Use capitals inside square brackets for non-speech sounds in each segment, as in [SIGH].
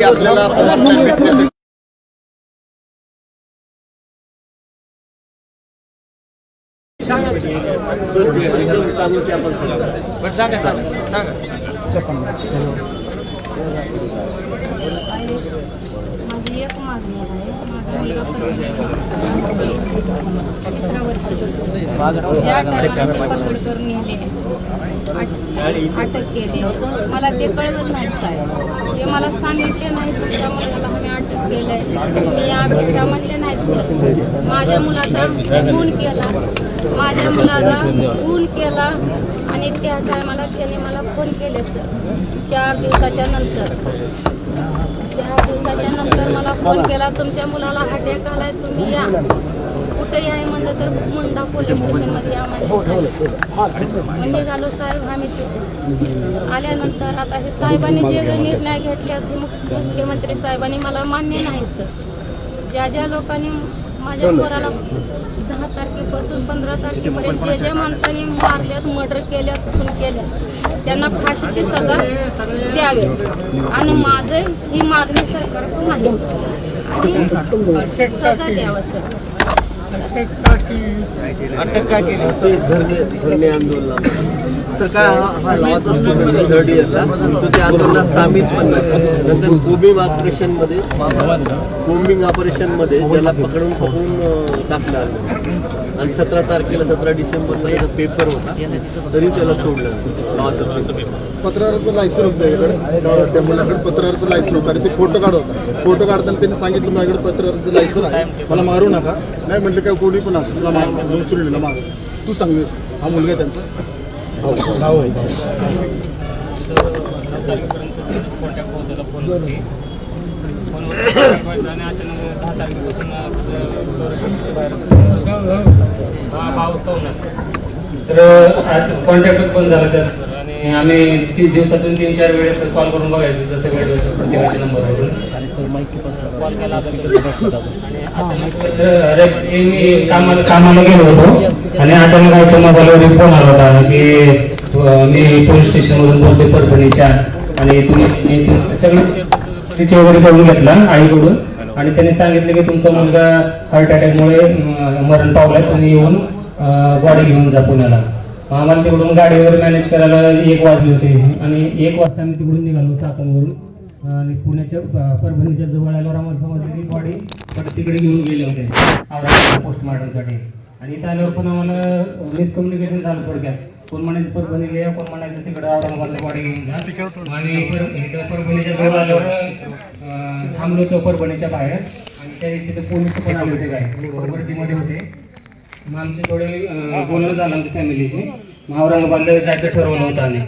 आपल्याला पवार साहेब भेटण्यासाठी सर ते एकदम चांगलं ते आपण सांगा सांगा सांगा सांगा. माझी एक मागणी आहे. माझा मुलगा तिसरा वर्ष ज्या टायमाला ते पकड करून नेले अट- अटक केली मला ते कळलं नाही साहेब. ते मला सांगितले नाही तुमच्या मुलाला केलं आहे तुम्ही या म्हणले नाही सर माझ्या मुलाचा खून केला. माझ्या मुलाला खून केला आणि त्या टायमाला त्याने मला फोन केले सर चार दिवसाच्या नंतर. चार दिवसाच्या नंतर मला फोन केला तुमच्या मुलाला अटॅक आलाय तुम्ही या. कुठे आहे म्हणलं तर मुंडा पोलीस स्टेशनमध्ये या म्हणजे मग निघालो साहेब आम्ही तिथे आल्यानंतर आता हे साहेबांनी जे निर्णय घेतले ते मुख- मुख्यमंत्री साहेबांनी मला मान्य नाही सर. ज्या ज्या लोकांनी माझ्या पोराला दहा तारखेपासून पंधरा तारखेपर्यंत जे ज्या माणसांनी मारल्यात मर्डर केल्यात खून केल्यात त्यांना फाशीची सजा द्यावी. आणि माझं ही मागणी सरकारकडून आहे. आणि सजा द्यावं सर. अटक का केली ते धरणे धरणे आंदोलन तर काय हा हा लॉचा स्टुडंट थर्ड इयरला तो त्या आंदोलनात सामील पण नाही नंतर कोबिंग ऑपरेशनमध्ये कोम्बिंग ऑपरेशनमध्ये त्याला पकडून पकडून टाकलं आलं आणि सतरा तारखेला सतरा डिसेंबरला त्याचा पेपर होता. तरी त्याला सोडलं. लॉचं पेपर. पत्राचं लायसन होतं इकडे त्या मुलाकडे पत्राचं लायसन होतं. आणि ते फोटो काढ होता. फोटो काढताना त्यांनी सांगितलं माझ्याकडे पत्राचं लायसन आहे. मला मारू नका. नाही म्हटलं काय कोणी पण असो तुला मार म्हणून चुलीला मार तू सांगलीस हा मुलगा आहे त्यांचा कॉन्टॅक्ट होत त्याला फोनवरती फोनवर दाखवायचं आणि अचानक दहा तारखेपासून संरक्षणाच्या बाहेर हा भाव सोवणार तर कॉन्टॅक्टच बंद झाला त्या सर आणि आम्ही तीन दिवसातून तीन चार वेळेस कॉल करून बघायचं जसं वेळ होतं प्रत्येकाच्या नंबरवरून कॉल केला. होता आणि अचानक अरे मी कामाला कामाला गेलो होतो. आणि अचानक आमच्या मोबाईलवर फोन आला होता की मी पोलीस स्टेशनमधून बोलते परभणीच्या. आणि तुम्ही सगळं परिचय वगैरे करून घेतला आईकडून. आणि त्यांनी सांगितलं की तुमचा मुलगा हार्ट अटॅकमुळे मरण पावलाय तुम्ही येऊन बॉडी घेऊन जा पुण्याला. आम्हाला तिकडून गाडीवर मॅनेज करायला एक वाजले होते. आणि एक वाजता आम्ही तिकडून निघालो चाकणवरून. आणि पुण्याच्या परभणीच्या जवळ आल्यावर आम्हाला समजलं की बॉडी परत तिकडे घेऊन गेले होते. औरंगाबाद पोस्टमॉर्टमसाठी आणि इथं आल्यावर पण आम्हाला मिसकम्युनिकेशन झालं थोडक्यात. कोण म्हणायचं परभणीला या कोण म्हणायचं तिकडे औरंगाबादला बॉडी घेऊन जा. इथं परभणीच्या जवळ आल्यावर थांबलो होतो परभणीच्या बाहेर. आणि त्या तिथे पोलीस पण आले होते काय वर्दीमध्ये होते. मग आमचे थोडे बोलणं झालं आमच्या फॅमिलीशी. मग औरंगाबादला जायचं ठरवलं होतं आम्ही.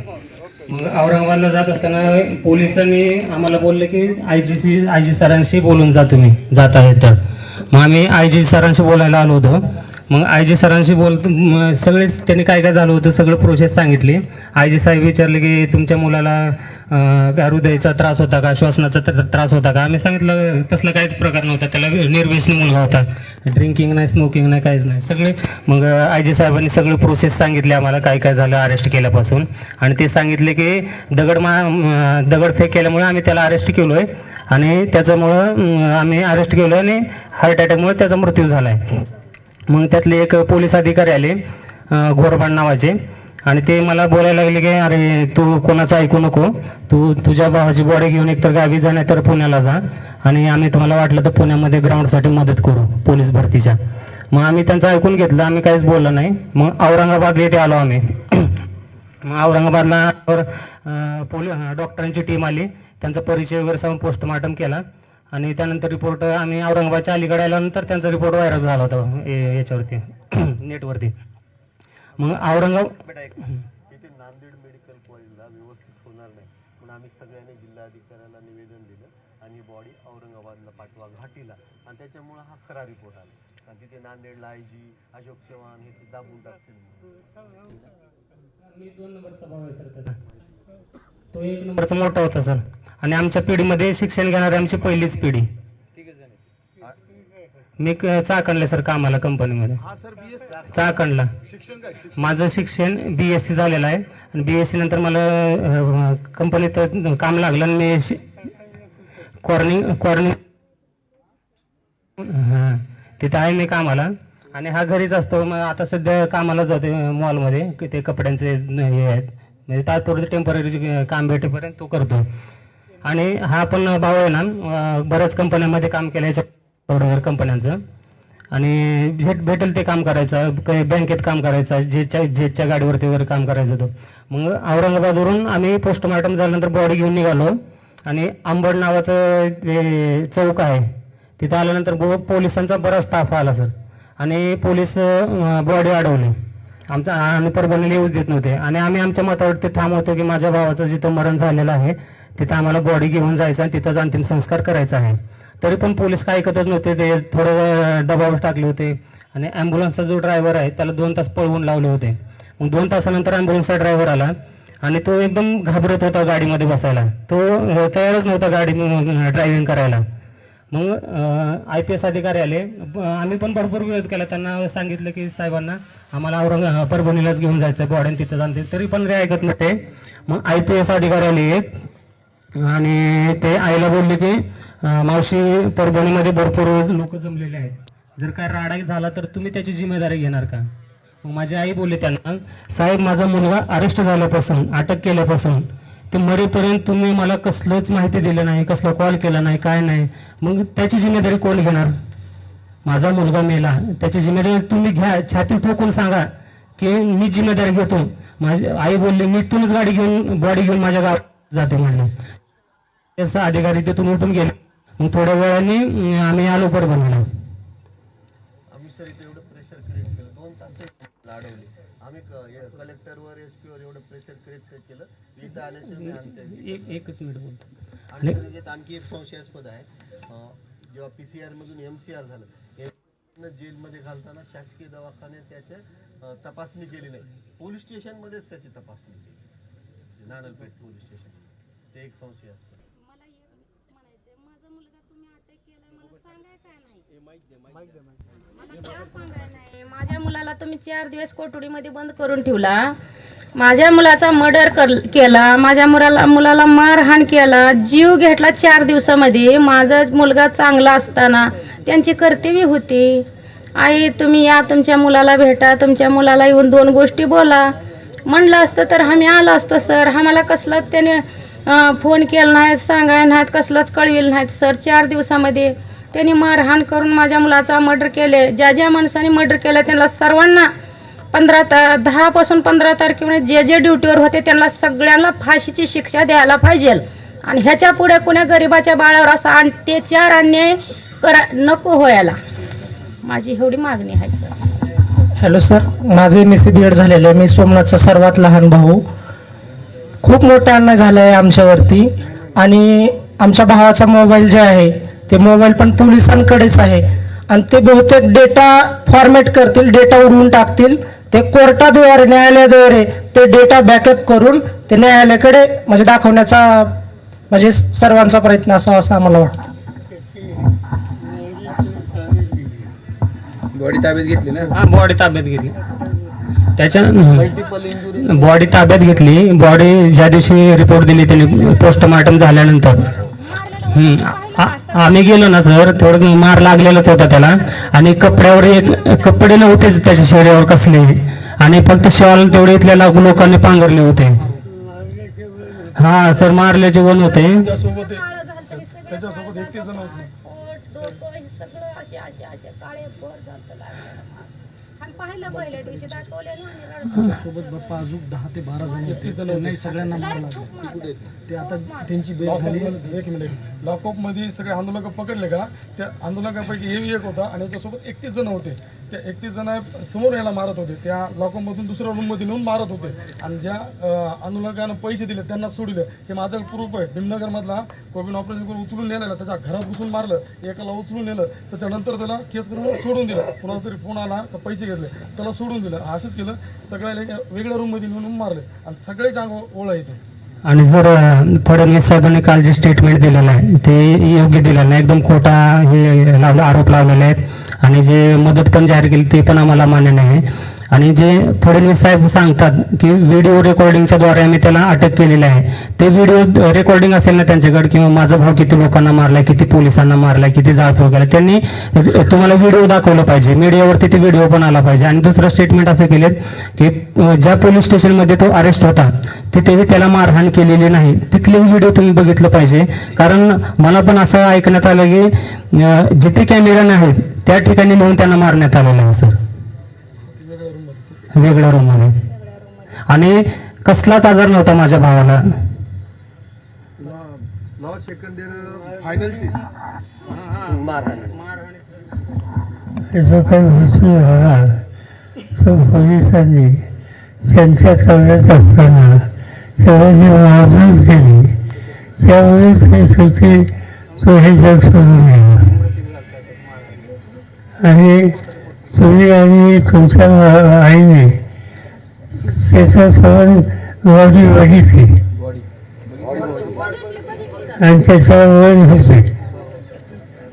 मग औरंगाबादला जात असताना पोलिसांनी आम्हाला बोलले की I G C I G सरांशी बोलून जा तुम्ही. जात आहे तर मग आम्ही आय जी सरांशी बोलायला आलो होतो. मग आय जी सरांशी बोलत म- सगळेच त्यांनी काय काय झालं होतं सगळं प्रोसेस सांगितली. आय जी साहेब विचारले की तुमच्या मुलाला हृदयाचा त्रास होता का श्वसनाचा त्रास होता का? आम्ही सांगितलं तसला काहीच प्रकार नव्हता त्याला निर्व्यसनी मुलगा होता. ड्रिंकिंग नाही स्मोकिंग नाही काहीच नाही सगळे. मग आय जी साहेबांनी सगळं प्रोसेस सांगितली आम्हाला काय काय झालं अरेस्ट केल्यापासून. आणि ते सांगितले की दगड मा दगडफेक केल्यामुळे आम्ही त्याला अरेस्ट केलो आहे आणि त्याच्यामुळं आम्ही अरेस्ट केलो आणि हार्ट अटॅकमुळे त्याचा मृत्यू झाला आहे मग त्यातले एक पोलीस अधिकारी आले अं, घोरबाण नावाचे. आणि ते मला बोलायला लागले की अरे तू कोणाचं ऐकू नको. तू तुझ्या भावाची बॉडी घेऊन एकतर गावी जा नाही तर पुण्याला जा. आणि आम्ही तुम्हाला वाटलं तर पुण्यामध्ये ग्राउंडसाठी मदत करू पोलीस भरतीच्या. मग आम्ही त्यांचं ऐकून घेतलं आम्ही काहीच बोललं नाही. मग औरंगाबाद येथे आलो आम्ही. मग औरंगाबादला अं, पोली डॉक्टरांची टीम आली. त्यांचा परिचय वगैरे सांगून पोस्टमार्टम केला. आणि त्यानंतर रिपोर्ट आम्ही औरंगाबादच्या अलीकडे आल्यानंतर त्यांचा रिपोर्ट व्हायरल झाला होता याच्यावरती [CLEARS THROAT] नेटवरती मग औरंगाबाद इथे नांदेड मेडिकल कॉलेजला व्यवस्थित होणार नाही. म्हणून आम्ही सगळ्यांनी जिल्हाधिकाऱ्याला निवेदन दिलं आणि बॉडी औरंगाबादला पाठवा घाटीला. आणि त्याच्यामुळं हा खरा रिपोर्ट आला. आणि तिथे नांदेडला आय जी अशोक चव्हाण हे ते दाबून टाकतील मी दोन नंबरचा भाव आहे सर त्याचा. तो एक नंबरचा मोठा होता सर. आणि आमच्या पिढीमध्ये शिक्षण घेणारी आमची पहिलीच पिढी. मी क- चाकणले सर कामाला कंपनीमध्ये. चाकणला. माझं शिक्षण बी एस सी झालेलं आहे. आणि बी एस सी नंतर मला कंपनीत काम लागलं आणि मी शि- कॉर्निंग कॉर्निंग हां तिथे आहे मी कामाला. आणि हा घरीच असतो. मग आता सध्या कामाला जाते मॉलमध्ये. ते कपड्यांचे हे आहेत. म्हणजे तात्पुरते टेंपररी काम भेटेपर्यंत तो करतो. आणि हा पण भाऊ आहे ना बऱ्याच कंपन्यांमध्ये काम केलं याच्या कंपन्यांचं. आणि भेट भेटेल ते काम करायचं काही बँकेत काम करायचं जेच्या जेच्या गाडीवरती वगैरे काम करायचं तो. मग औरंगाबादवरून आम्ही पोस्टमॉर्टम झाल्यानंतर बॉडी घेऊन निघालो. आणि आंबड नावाचं जे चौक आहे तिथं आल्यानंतर बो पोलिसांचा बराच ताफ आला सर आणि पोलीस बॉडी अडवली. आमचा अनुपर परभणीला येऊच देत नव्हते. आणि आम्ही आमच्या मतावरती ठाम होतो की माझ्या भावाचं जिथं मरण झालेलं आहे तिथं आम्हाला बॉडी घेऊन जायचं आणि तिथंच अंतिम संस्कार करायचा आहे. तरी पण पोलीस काय ऐकतच नव्हते ते थोडं दबाव टाकले होते. आणि ॲम्ब्युलन्सचा जो ड्रायव्हर आहे त्याला दोन तास पळवून लावले होते. मग दोन तासानंतर ॲम्ब्युलन्सचा ड्रायव्हर आला आणि तो एकदम घाबरत होता गाडीमध्ये बसायला. तो तयारच नव्हता गाडी ड्रायव्हिंग करायला. मग आय पी एस अधिकारी आले. आम्ही पण भरपूर विरोध केला. त्यांना सांगितलं की साहेबांना आम्हाला औरंग परभणीलाच घेऊन जायचं बॉडेन तिथं जाणते तरी पण रे ऐकत नव्हते. मग आय पी एस अधिकारी आले आणि ते आईला बोलले की मावशी परभणीमध्ये भरपूर लोक जमलेले आहेत. जर काय राडा झाला तर तुम्ही त्याची जिम्मेदारी घेणार का? मग माझी आई बोलली त्यांना साहेब माझा मुलगा अरेस्ट झाल्यापासून अटक केल्यापासून ते मरेपर्यंत तुम्ही मला कसलंच माहिती दिलं नाही कसला कॉल केला नाही काय नाही. मग त्याची जिम्मेदारी कोण घेणार? माझा मुलगा मेला. त्याची जिम्मेदारी तुम्ही घ्या छाती ठोकून सांगा की मी जिम्मेदारी घेतो. माझी आई बोलली मी इथूनच गाडी घेऊन बॉडी घेऊन माझ्या गावात जाते म्हणले. त्याचा अधिकारी तिथून उठून गेले. मग थोड्या वेळाने आम्ही आलो परभणीला आम्ही सर इथे एवढं प्रेशर क्रिएट केलं दोन तास ते अडवले आम्ही कलेक्टरवर एस पीवर एवढं प्रेशर क्रिएट केलं इथं आल्याशिवाय मी आणते एक एकच मिनिट बोलतो. आणि आणखी एक संशयास्पद आहे. अं, जेव्हा पी सी मधून एम सी आर झालं M- जेलमध्ये घालताना शासकीय दवाखान्यात त्याच्या अं, तपासणी केली नाही. पोलीस स्टेशनमध्येच त्याची तपासणी केली. Nanalpeth police station. ते एक संशयास्पद मला एक म्हणायचंय माझा मुलगा तुम्ही अटक केलाय मला सांगाय काय नाही मला काय सांगाय नाही माझ्या मुलाला तुम्ही चार दिवस कोठडीमध्ये बंद करून ठेवला. माझ्या मुलाचा मर्डर केला. माझ्या मुलाला मुलाला मारहाण केला. जीव घेतला चार दिवसामध्ये. माझा मुलगा चांगला असताना त्यांची कर्तव्य होती. आई तुम्ही या तुमच्या मुलाला भेटा. तुमच्या मुलाला येऊन दोन गोष्टी बोला. म्हणलं असतं तर आम्ही आलो असतो सर. आम्हाला कसलाच त्याने फोन केला नाहीत सांगाय नाहीत कसलाच कळविल नाहीत सर. चार दिवसामध्ये त्यांनी मारहाण करून माझ्या मुलाचा मर्डर केले. ज्या ज्या माणसाने मर्डर केलं त्यांना सर्वांना पंधरा ता दहापासून पंधरा तारखेपर्यंत जे जे ड्युटीवर होते त्यांना सगळ्यांना फाशीची शिक्षा द्यायला पाहिजे. आणि ह्याच्या पुढे कुण्या गरिबाच्या बाळावर असा अत्याचार अन्याय करा नको व्हायला. माझी एवढी मागणी आहे सर हॅलो सर माझे एम सी बी एड झालेले. आहे. मी सोमनाथचा सर्वात लहान भाऊ. खूप मोठा अन्याय झाला आहे आमच्यावरती. आणि आमच्या भावाचा मोबाईल जे आहे ते मोबाईल पण पोलिसांकडेच आहे. आणि ते बहुतेक डेटा फॉर्मॅट करतील डेटा उडवून टाकतील. ते कोर्टाद्वारे न्यायालयाद्वारे ते डेटा बॅकअप करून ते न्यायालयाकडे म्हणजे दाखवण्याचा म्हणजे सर्वांचा प्रयत्न असावा असं आम्हाला वाटतं. बॉडी ताब्यात घेतली ना? हा बॉडी ताब्यात घेतली. त्याच्या बॉडी ताब्यात घेतली. बॉडी ज्या दिवशी रिपोर्ट दिली त्यांनी पोस्टमॉर्टम झाल्यानंतर. आम्ही गेलो ना सर थोडं मार लागलेलाच होता त्याला. आणि कपड्यावर एक कपडे नव्हतेच त्याच्या शरीरावर कसले आणि फक्त शॉल तेवढे इथल्या लोकांनी पांघरले होते. हा सर मारल्याचे वन होते. त्याच्यासोबत पाहिलं पहिल्या दिवशी दाखवले ना आणि रडत सोबत बाप्पा अजून दहा ते बारा जण होते. नाही सगळ्यांना मारला ते आता त्यांची बेल झाली एक मिनिट लॉकअपमध्ये सगळे आंदोलक पकडले का? त्या आंदोलकापैकी हे एक होता आणि त्याच्यासोबत एकतीस जण होते. त्या एकतीस जण समोर यायला मारत होते. त्या लॉकमधून दुसऱ्या रूममध्ये नेऊन मारत होते. आणि ज्या अं, अनुलगानं पैसे दिले त्यांना सोडलं. हे माझं प्रूफ आहे. भीमनगरमधला कोविड ऑपरेशन करून उचलून नेलेला. त्याच्या घरात घुसून मारलं. एकाला उचलून नेलं. त्याच्यानंतर त्याला केस करून सोडून दिलं. कोणाला तरी फोन आला का पैसे घेतले त्याला सोडून दिलं. असंच केलं. सगळ्याला एका वेगळ्या रूममध्ये नेऊन मारले. आणि सगळेच अंग ओळा येते आणि जर फडणवीस साहेबांनी काल जे स्टेटमेंट दिलेलं आहे ते योग्य दिलेलं नाही. एकदम खोटा हे लावलं आरोप लावलेले आहेत. आणि जे मदत पण जाहीर केली ते पण आम्हाला मान्य नाही. आणि जे फडणवीस साहेब सांगतात की व्हिडिओ रेकॉर्डिंगच्या द्वारे आम्ही त्याला अटक केलेली आहे. ते व्हिडिओ रेकॉर्डिंग असेल ना त्यांच्याकडे किंवा माझा भाऊ किती लोकांना मारलाय किती पोलिसांना मारलाय किती जाळपोळ केला त्यांनी तुम्हाला व्हिडिओ दाखवलं पाहिजे. मीडियावरती ते व्हिडिओ पण आला पाहिजे. आणि दुसरं स्टेटमेंट असं केलेत की ज्या पोलीस स्टेशनमध्ये तो अरेस्ट होता तिथेही त्याला मारहाण केलेली नाही. तिथले व्हिडिओ तुम्ही बघितलं पाहिजे. कारण मला पण असं ऐकण्यात आलं की जिथे कॅमेरा नाहीत त्या ठिकाणी नेऊन त्यांना मारण्यात आलेलं आहे सर. वेगळ्या रूममध्ये आणि कसलाच आजार नव्हता माझ्या भावाला. पोलिसांनी त्यांच्या ताब्यात असताना जी वाहतूक केली त्यामुळेच काही शेवटी तो हे जग सोडून गेला आणि तुम्ही आणि तुमच्या आईने त्याचा सवन बॉडी बघितली. आणि त्याच्यावर वन होते.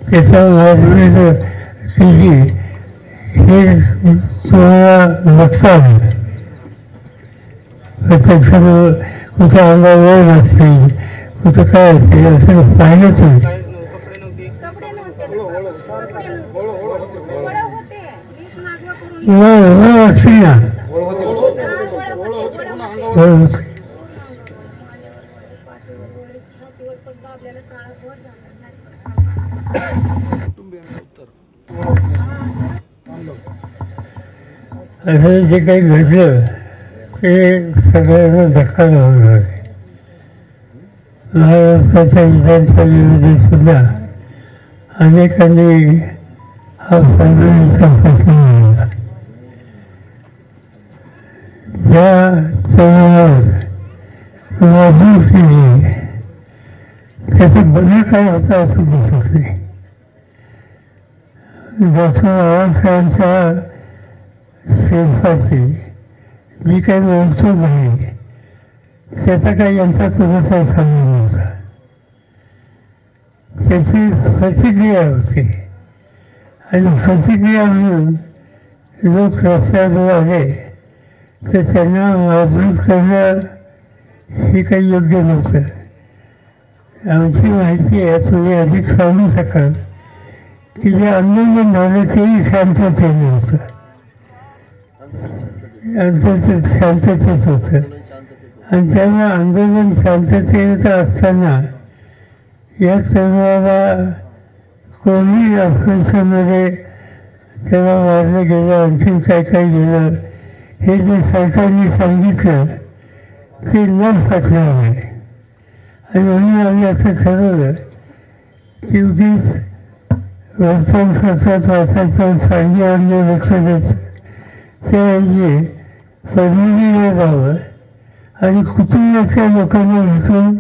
त्याच्यावर बाजूने हे तुम्हाला बघता आलं प्रत्यक्षात कुठं अंगावर वर नसते कुठं काय असते असं पाहिलं तुम्ही कपडे नव्हते कपडे नव्हते गोळ्या होते वीस मागवा करून वर वर असते ना हा, गोळ्या होते गोळ्या होते वर होते छातीवर पण दाबलेला काळा वर झाला छातीवर असं जे काही घडलं ते सगळ्यांना धक्का लावून आहे महाराष्ट्राच्या विधानसभेमध्ये सुद्धा अनेकांनी हा फडणवीसचा प्रश्न मांडला ज्या तरुणावर मजबूर केली त्याचं बदल काय होता असं दिसत नाही डॉक्टर बाबासाहेबांच्या शेल्फाची जी काही वस्तू नाही त्याचा काही यांचा पुरेसा संबंध नव्हता त्याची प्रतिक्रिया होती आणि प्रतिक्रिया म्हणून लोक रस्त्यावर आले तर त्यांना मजबूत करणं हे काही योग्य नव्हतं. आमची माहिती आहे तुम्ही अधिक सांगू शकाल की जे अन्न झालं तेही शांततेने होतं. आंतरते शांततेत होतं. आणि त्यामुळे आंदोलन शांततेत असताना या तरुणाला कोणी ऑपरेशनमध्ये त्याला मारलं गेलं आणखीन काय काय गेलं हे जे सरकारने सांगितलं ते न पटल्यामुळे आणि म्हणून आम्ही असं ठरवलं की उगीच वर्तमानपत्रात वाचायचं सांगण्यावर लक्ष द्यायचं. म्हणजे परमितीला जावं आणि कुटुंबातल्या लोकांना भेटून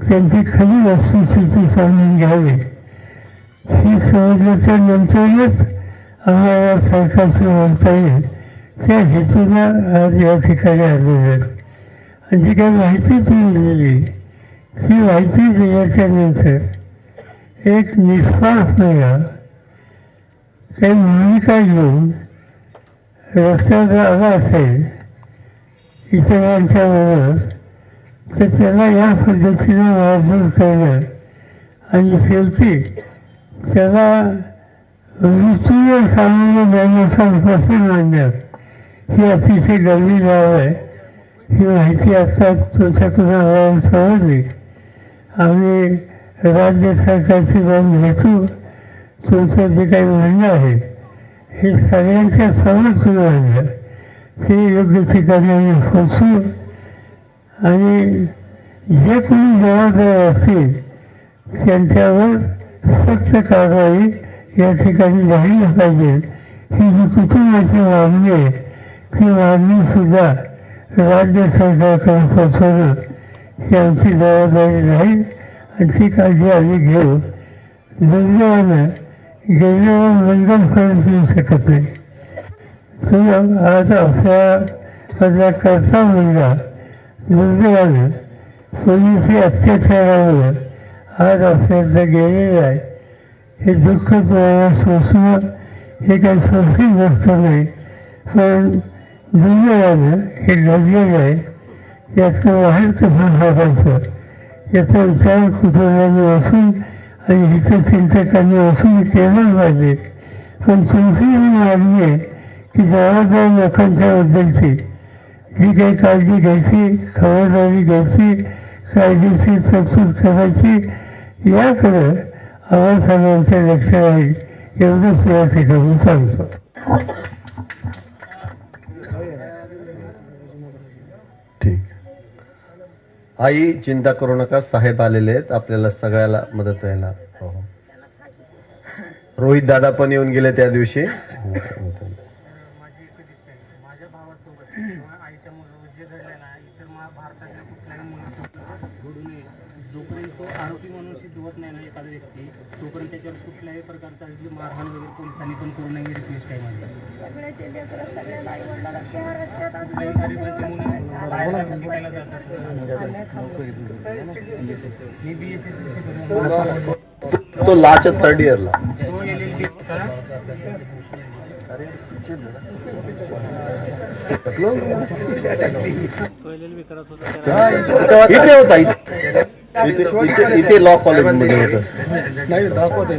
त्यांची खरी वस्तुस्थिती सांगून घ्यावी. ही समजल्याच्या नंतरच आम्हाला सरकारशी बोलता येईल. त्या हेतूला आज या ठिकाणी आलेले आहेत. आणि जी काही माहिती तुम्ही दिली ती माहिती दिल्याच्या नंतर एक निस्वार्थपणा काही भूमिका घेऊन रस्त्यावर आला असेल इतरांच्या तर त्याला या पद्धतीनं वाजवून करणं आणि शेवटी त्याला मृत्यूवर सामोरं जाण्याचा प्रश्न आणण्यात ही अतिशय गंभीर गाव आहे. ही माहिती असताच तुमच्याकडून आम्हाला समजली. आम्ही राज्य सरकारची जाऊन भेटू. तुमचं जे काही म्हणणं आहे हे सगळ्यांच्या समोर तुम्ही आणलं ते योग्य ठिकाणी आम्ही पोचू आणि जे कोणी जबाबदार असतील त्यांच्यावर सक्त कारवाई या ठिकाणी झाली पाहिजे. ही जी कुटुंबाची मागणी आहे ती मागणीसुद्धा राज्य सरकारकडे पोचवणं ही आमची जबाबदारी नाही. आणि ती काळजी आम्ही घेऊ. दुर्दैवानं गेल्यावर बंधन करत येऊ शकत नाही. तुम्ही आज आपल्या करता मुलगा दुर्दैवानं पोलिसी अत्याचारामुळे आज आपल्याला गेलेला आहे. हे दुःख तुम्हाला सोसणं हे काही सोपी गोष्ट नाही. पण दुर्दैवानं हे घडलेलं आहे. याचं बाहेर कसं काढायचं याचा विचार कुटुंबाने असून आणि हितचिंतकांनी असून केलं पाहिजे पण तुमची जी मागणी आहे की जबाबदार लोकांच्या बद्दलची जी काही काळजी घ्यायची खबरदारी घ्यायची कायदेशीर तरतूद करायची याकडं आम्हा सर्वांचं लक्ष आहे. एवढंच मी या ठिकाणी सांगतो. आई चिंता करू नका साहेब आलेले आहेत आपल्याला सगळ्याला मदत व्हायला. हो, हो. रोहित दादा पण येऊन गेले त्या दिवशी. जोपर्यंत तो आरोपी म्हणून सिद्ध होत नाही ना एखादा व्यक्ती तोपर्यंत त्याच्यावर कुठल्याही प्रकारचा मारहाण वगैरे पोलिसांनी पण करू नये रिक्वेस्ट आहे माझी तो लाच्या थर्ड इयरला इथे होता इथे. इथे इथे लॉ कॉलेजमध्ये होतं नाही दाखवत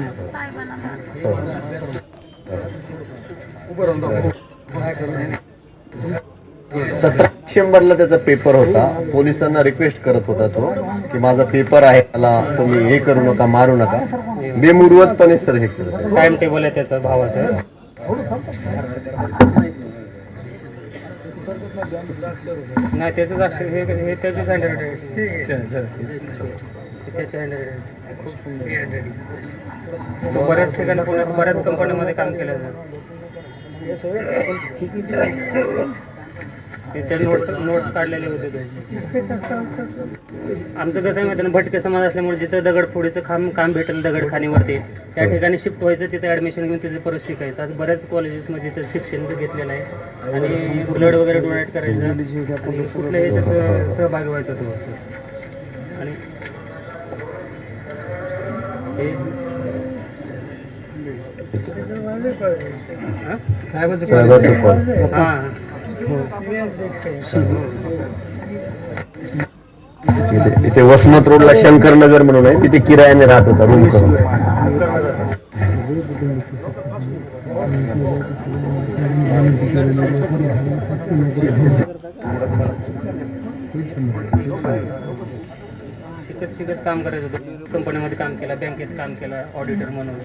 सतरा डिसेंबरला त्याचा पेपर होता. पोलिसांना रिक्वेस्ट करत होता तो की माझा पेपर आहे मला तुम्ही हे करू नका मारू नका. बेमुरवतपणे सर हे करत टाइम टेबल आहे त्याचा भावाचा. नाही त्याचंच अक्षर हे हे त्याचीच हँडरायटिंग त्याची बऱ्याच ठिकाणी पुण्यात बऱ्याच कंपन्यांमध्ये काम केलं ते त्या नोट्स नोट्स काढलेले होते ते. आमचं कसं आहे माहिती आहे ना भटके समाज असल्यामुळे जिथं दगडफोडीचं काम काम भेटेल दगडखानीवरती त्या ठिकाणी शिफ्ट व्हायचं तिथे ॲडमिशन घेऊन तिथे परत शिकायचं. आज बऱ्याच कॉलेजेसमध्ये तिथं शिक्षण घेतलेलं आहे. आणि ब्लड वगैरे डोनेट करायचं. आणि कुठल्याही त्यात सहभागी व्हायचं तो आणि हे हां? साहेबाचं. हां. इथे वसमत रोडला शंकर नगर म्हणून आहे. तिथे किरायाने राहत होता रूम करून. शिकत शिकत काम करायचं कंपनीमध्ये काम केलं बँकेत काम केलं ऑडिटर म्हणून.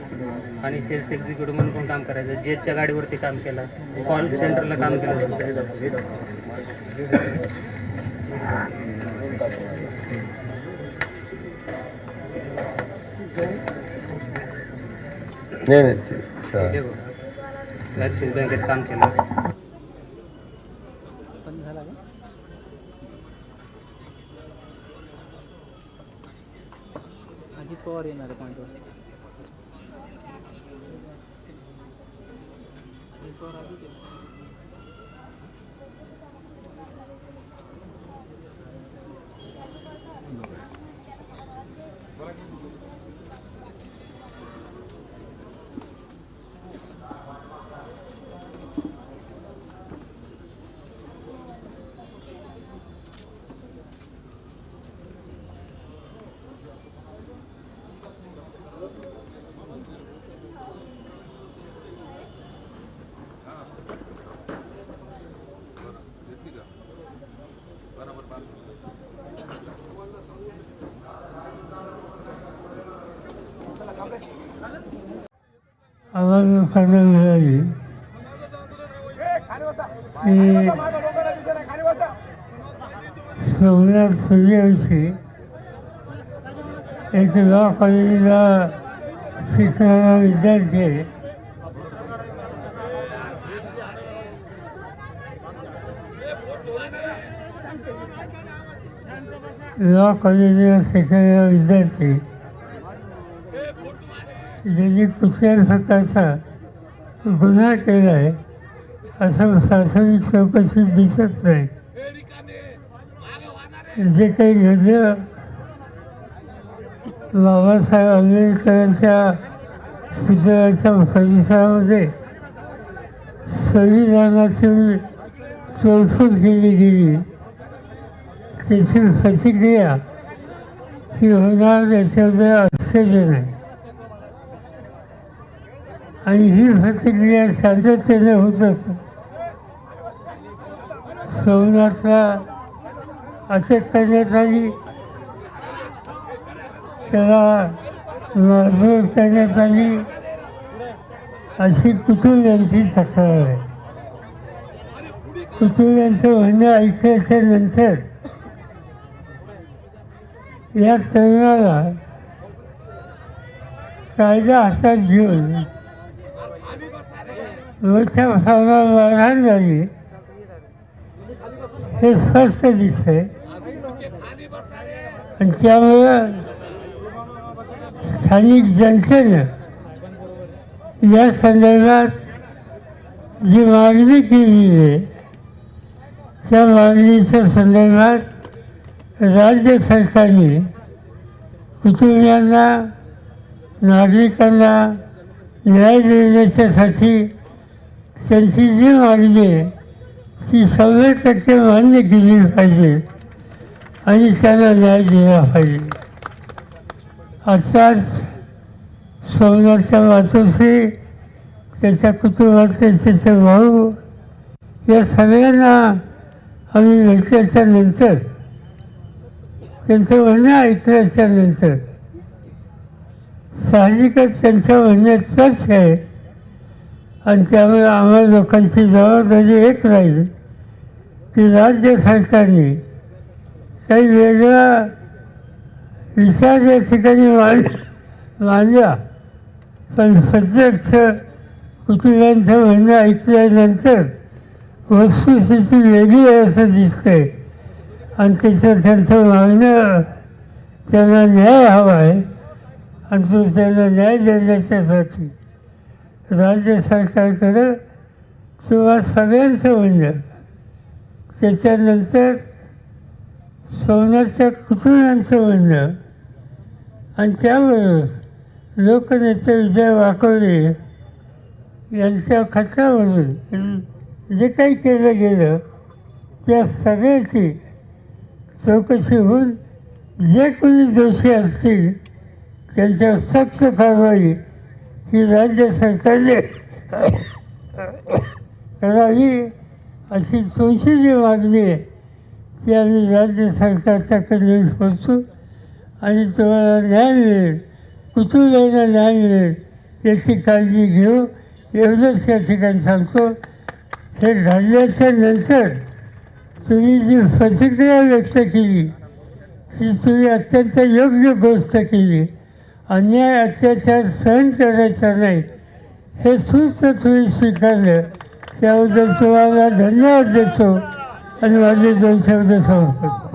आणि सेल्स एक्झिक्युटिव्ह म्हणून पण काम करायचं. जेटच्या गाडीवरती काम केलं. कॉल सेंटरला काम केलं बँकेत काम केलं. अजित येणार आहे पॉईंटवर you. लोकांना मिळाली की सोमनाथ सूर्यवंशी एक लॉ कॉलेजला शिकणारा विद्यार्थी आहे लॉ कॉलेजला शिकणारा विद्यार्थी ज्यांनी कुठल्याच प्रकारचा गुन्हा केला आहे. असं शासनिक चौकशी दिसत नाही. जे काही घडलं बाबासाहेब आंबेडकरांच्या पुतळ्याच्या परिसरामध्ये संविधानाची तोडफोड केली गेली. त्याची प्रतिक्रिया ही होणार याच्यामध्ये आश्चर्य नाही. आणि ही प्रतिक्रिया शांततेने होत असते. सोमनाथला अटक करण्यात आली. त्याला मारहाण करण्यात आली. अशी कुटुंबियांची तक्रार आहे. कुटुंबियांचं म्हणणं ऐकल्याच्या नंतर या तरुणाला कायदा हातात घेऊन मोठ्या भागावर मारहाण झाली हे स्पष्ट दिसते आणि त्यामुळं स्थानिक जनतेनं या संदर्भात जी मागणी केली आहे त्या मागणीच्या संदर्भात राज्य सरकारने कुटुंबियांना नागरिकांना न्याय देण्याच्यासाठी त्यांची जी मागणी आहे ती शंभर टक्के मान्य केली पाहिजे आणि त्यांना न्याय दिला पाहिजे. आताच सोमनाथच्या मातोश्री त्याच्या कुटुंबातले त्याचे भाऊ या सगळ्यांना आम्ही भेटल्याच्या नंतर त्यांचं म्हणणं ऐकल्याच्या नंतर साहजिकच त्यांचं म्हणण्यात तच आहे. आणि त्यामुळे आम्हाला लोकांची जबाबदारी एक राहील की राज्य सरकारने काही वेगळा विचार या ठिकाणी मांड मांडला. पण प्रत्यक्ष कुटुंबांचं म्हणणं ऐकल्यानंतर वस्तुस्थिती वेगळी आहे असं दिसतंय. आणि त्याचं त्यांचं मागणं त्यांना न्याय हवा आहे आणि तो त्यांना न्याय देण्याच्यासाठी राज्य सरकारकडं किंवा सगळ्यांचं म्हणलं त्याच्यानंतर सोन्याच्या कुटुंबांचं म्हणलं आणि त्याबरोबर लोकनेते विजय वाकवले यांच्या खतावरून जे काही केलं गेलं त्या सगळ्याची चौकशी होऊन जे कोणी दोषी असतील त्यांच्यावर सक्त कारवाई ही राज्य सरकारने करावी अशी तुमची जी मागणी आहे ती आम्ही राज्य सरकारच्याकडे सोडतो आणि तुम्हाला न्याय मिळेल. कुटुंबियांना न्याय मिळेल याची काळजी घेऊ. एवढंच या ठिकाणी सांगतो. हे घडल्याच्या नंतर तुम्ही जी प्रतिक्रिया व्यक्त केली ती तुम्ही अत्यंत योग्य गोष्ट केली. अन्याय अत्याचार सहन करायचा नाही. हे सूत्र तुम्ही स्वीकारलं त्याबद्दल तुम्हाला धन्यवाद देतो आणि माझे दोन शब्द समजतो